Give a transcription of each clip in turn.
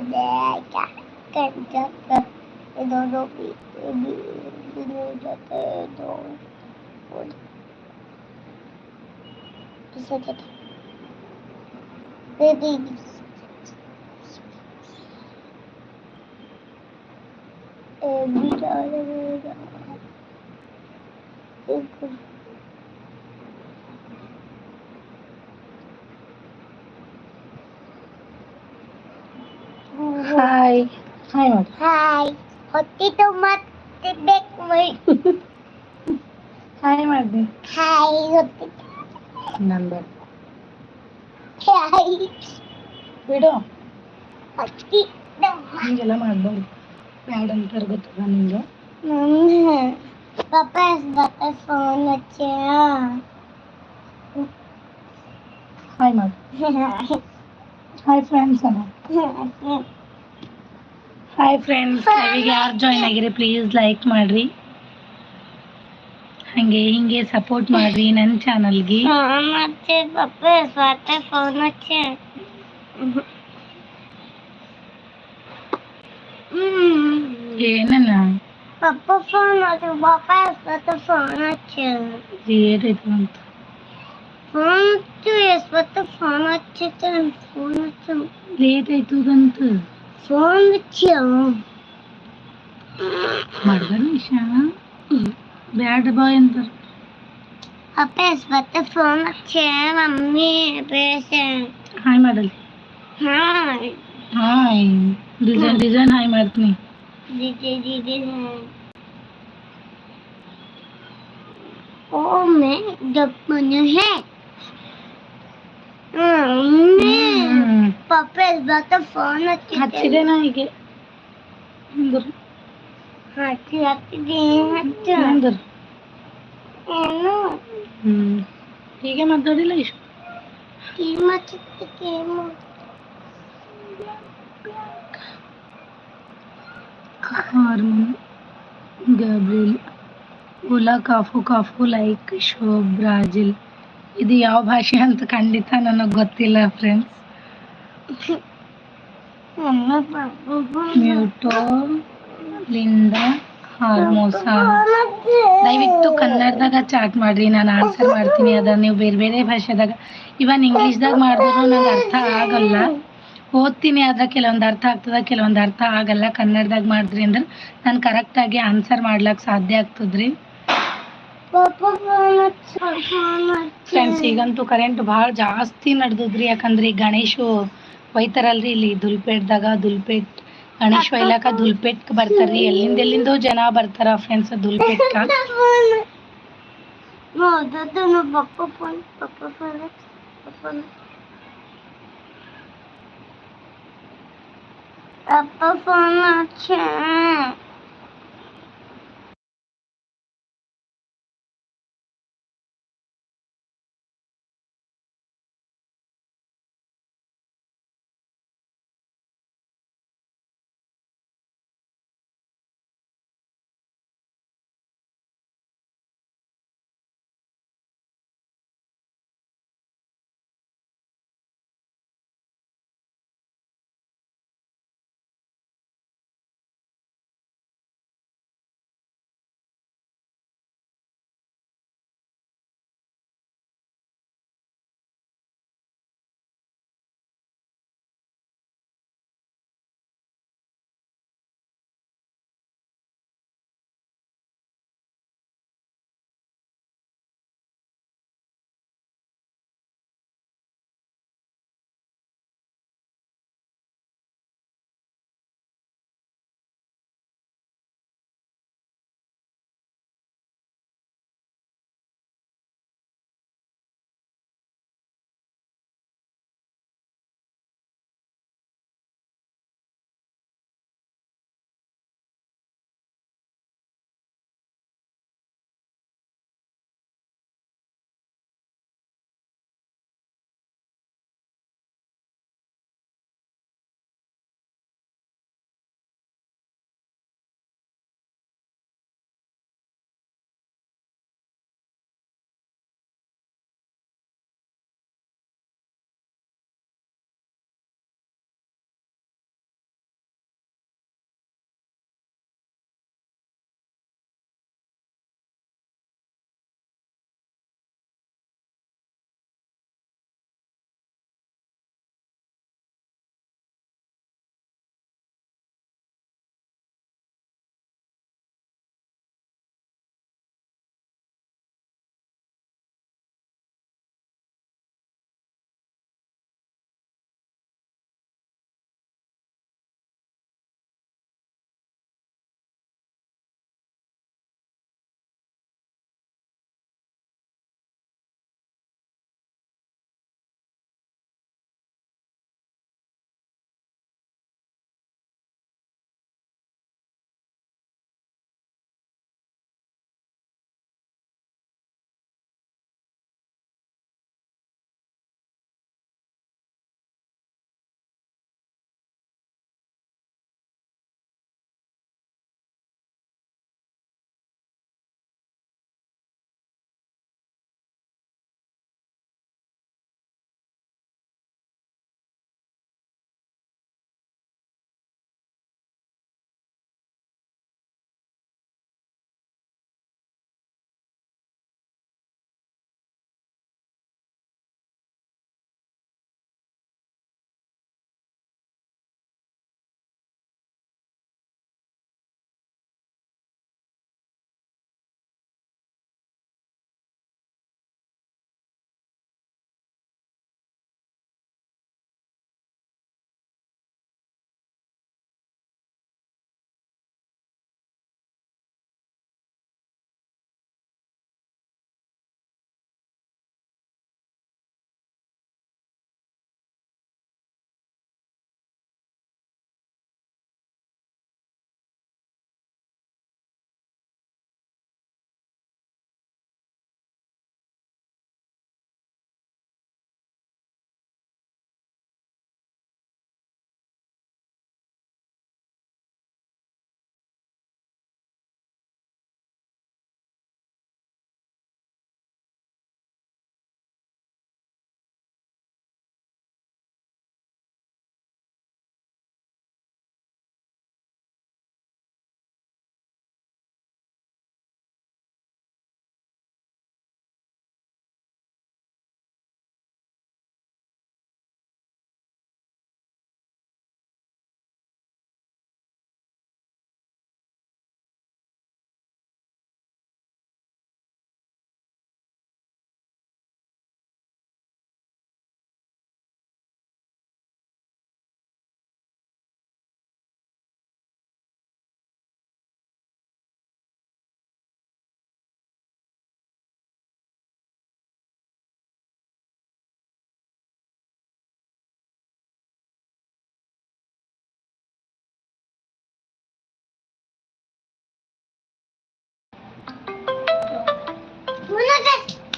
देखा कर जब दोनों जाते दो bize dedi. Ve değil. Ee, bir arabaya hi hi ಮಾಡಿ ಹಾಯ್ ಹೊತ್ತಿತ್ತು ಮತ್ತೆ ಬೇಕು ಮೈ ಹಾಯ್ ಮಾಡಿದೆ ಹಾಯ್ ಹೊತ್ತಿತ್ತು ನಂದು ಹಾಯ್ ಬಿಡು ಹೊತ್ತಿತ್ತು ಹಿಂಗೆಲ್ಲ ಮಾಡ್ಬಾರ್ದು ಬ್ಯಾಡ ಅಂತಾರೆ ಗೊತ್ತದ ನಿಂಗೆ ಪಾಪ ಬತ್ತ ಫೋನ್ ಹಚ್ಚ ಹಾಯ್ ಮಾಡಿ ಹಾಯ್ ಫ್ರೆಂಡ್ಸ್ ಅಲ್ಲ ಹಾಯ್ ಫ್ರೆಂಡ್ಸ್ ಲೈವಿಗೆ ಯಾರು ಜಾಯ್ನ್ ಆಗಿರಿ ಪ್ಲೀಸ್ ಲೈಕ್ ಮಾಡ್ರಿ. ಹಂಗೆ ಹಿಂಗೆ ಸಪೋರ್ಟ್ ಮಾಡಿರಿ ನನ್ನ ಚಾನಲ್ಗೆ ಮತ್ತೆ ಪಾಪ ಬತ್ತ ಫೋನ್ ಹಚ್ಚ. ಏನನ್ನ ಪಾಪ ಫೋನ್ ಹಚ್ಚು ಪಾಪ ಬತ್ತ ಫೋನ್ ಹಚ್ಚ. ಏನಾಯ್ತು ಅಂತ? ಫೋನ್ ಹಚ್ಚು ಎಸ್ಬತ್ತ ಫೋನ್ ಹಚ್ಚ ಫೋನ್ ಹಚ್ಚು. ಲೇಟ್ ಆಯ್ತು ಅಂತ మర్దనిషానా బ్యాడ్ బాయిందర్ అపేస్ బట్ట ఫోన్ వచ్చే mummy patient hi మడల్ hi hi design design hi మర్దని design design ओ मैं डब्बू है मैं पापा इस बात तो फोन अच्छी ಹಚ್ಚಿದೆ ನಾ ಹೀಗೆ ಅಂದ್ರು हाथी हाथी दे हच्चा ಅಂದ್ರು ಏನು ಹ್ಮ್ ಹೀಗೆ ಮಾತಾಡಿಲ್ಲ ಇಷ್ಟು कीमत कीमत hormone ಗಬ್ರಿಲ್ ಉಲಾ Cafu Cafu like show Brazil ಇದು ಯಾವ ಭಾಷೆ ಅಂತ ಖಂಡಿತ ನನಗೆ ಗೊತ್ತಿಲ್ಲ ಫ್ರೆಂಡ್ಸ್ मम्मा पापा ಮ್ಯೂಟೋ ಲಿಂದ ಹಾರ್ಮೋಸ. ದಯವಿಟ್ಟು ಕನ್ನಡದಾಗ ಚಾಟ್ ಮಾಡ್ರಿ, ನಾನು ಆನ್ಸರ್ ಮಾಡ್ತೀನಿ. ಅದ ನೀವು ಬೇರೆ ಬೇರೆ ಭಾಷೆದಾಗ ಇವನ್ ಇಂಗ್ಲಿಷ್ದಾಗ ಮಾಡಿದ್ರು ನಂಗೆ ಅರ್ಥ ಆಗಲ್ಲ. ಓದ್ತೀನಿ, ಆದ್ರೆ ಕೆಲವೊಂದು ಅರ್ಥ ಆಗ್ತದ, ಕೆಲವೊಂದು ಅರ್ಥ ಆಗಲ್ಲ. ಕನ್ನಡದಾಗ ಮಾಡಿದ್ರಿ ಅಂದ್ರೆ ನಾನು ಕರೆಕ್ಟಾಗಿ ಆನ್ಸರ್ ಮಾಡ್ಲಕ್ಕೆ ಸಾಧ್ಯ ಆಗ್ತದ್ರಿ. ಫ್ರೆಂಡ್ಸ್ ಈಗಂತೂ ಕರೆಂಟ್ ಭಾಳ ಜಾಸ್ತಿ ನಡೆದದ್ರಿ. ಯಾಕಂದ್ರೆ ಗಣೇಶು ಒಯ್ತಾರಲ್ರಿ ಇಲ್ಲಿ ದುಲ್ಪೇಟ್ದಾಗ ದುಲ್ಪೇಟ್ ಗಣೇಶ್ ಒಯ್ಲಾಕ ದುಲ್ಪೇಟ್ ಬರ್ತಾರ್ರಿ ಎಲ್ಲಿಂದ ಎಲ್ಲಿಂದೋ ಜನ ಬರ್ತಾರ ಫ್ರೆಂಡ್ಸ್ ದುಲ್ಪೇಟ್ಕ No, dada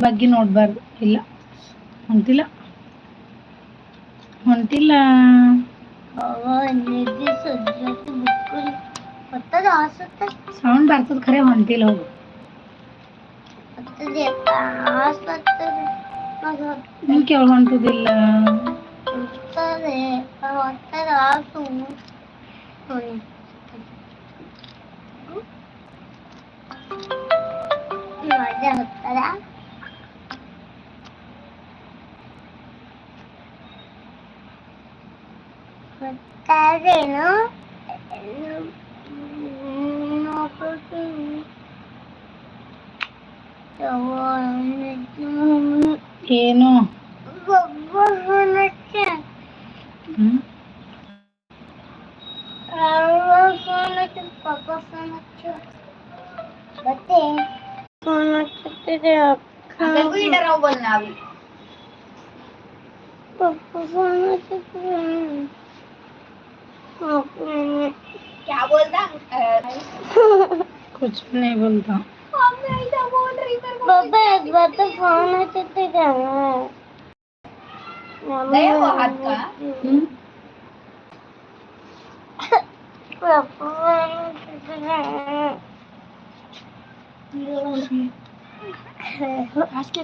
ಬಗ್ಗೆ ನೋಡ್ಬಾರ್ದು. ಇಲ್ಲ. ಹೊಂಟಿಲ್ಲ. ಹೊಂಟಿಲ್ಲ. ಸೌಂಡ್ ಬರ್ತದ ಖರೆ ಹೊಂಟಿಲ್ಲ ಹೋಗು. ನಿನ್ ಕೇಳ್ ಹೊಂಟುದಿಲ್ಲ ಹೊತ್ತದೆ ಹೊತ್ತದ ಆಸು ಮಜಾ ಹೊತ್ತದ ಹೊತ್ತದೇನು ಏನು ಹ್ಮ್ ಮತ್ತೆ खाना खाते थे आप खाना कोई डराओ बोलना अभी पापा खाना खाते हैं। क्या बोलता कुछ नहीं बोलता बोल पापा एक बार तो फ़ोन आ चुके আজকে